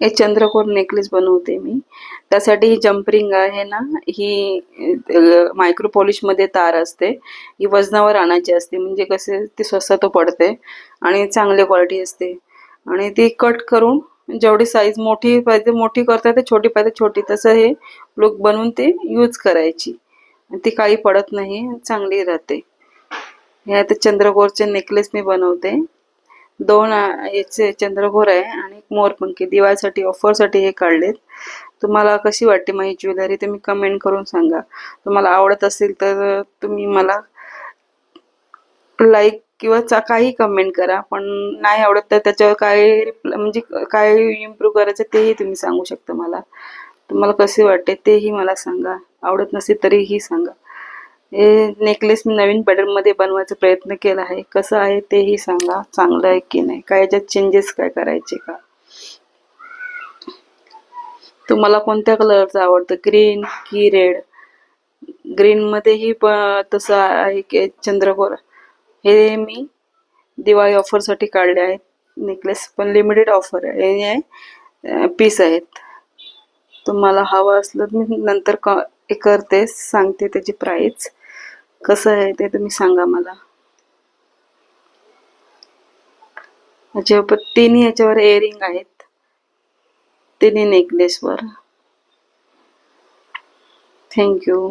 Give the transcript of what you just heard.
हे चंद्रकोर नेकलेस बनवते मी. त्यासाठी ही जम्परिंग आहे ना ही मायक्रो पॉलिशमध्ये तार असते. ही वजनावर आणायची असते म्हणजे कसे ती स्वस्त पडते आणि चांगली क्वालिटी असते. आणि ती कट करून जेवढी साईज मोठी पाहिजे मोठी करता येते छोटी पाहिजे छोटी. तसं हे लुक बनवून ते यूज करायची. ती काळी पडत नाही चांगली राहते. हे आता चंद्रकोरचे नेकलेस मी बनवते. दोन याचे चंद्रकोर आहे आणि मोरपंखी दिवाळीसाठी ऑफरसाठी हे काढलेत. तुम्हाला कशी वाटते माझी ज्वेलरी? तुम्ही कमेंट करून सांगा. तुम्हाला आवडत असेल तर तुम्ही मला लाईक किंवा चा काही कमेंट करा. पण नाही आवडत तर त्याच्यावर काय म्हणजे काय इम्प्रूव्ह करायचं तेही तुम्ही सांगू शकता मला. तुम्हाला कसे वाटते तेही मला सांगा. आवडत नसेल तरीही सांगा. हे नेकलेस मी नवीन पॅटर्नमध्ये बनवायचा प्रयत्न केला आहे. कसं आहे तेही सांगा. चांगलं आहे की नाही? काय याच्यात चेंजेस काय करायचे का? तुम्हाला कोणत्या कलरचं आवडतं? ग्रीन की रेड ग्रीन मध्येही तसं आहे की चंद्रकोर. हे मी दिवाळी ऑफरसाठी काढले आहेत. नेकलेस पण लिमिटेड ऑफर आहे. हे पीस आहेत. तुम्हाला हवं असलं तर मी नंतर क करते. सांगते त्याची प्राईस कसं आहे ते तुम्ही सांगा मला. याच्या तिन्ही याच्यावर एअरिंग आहेत. तिन्ही नेकलेसवर थँक्यू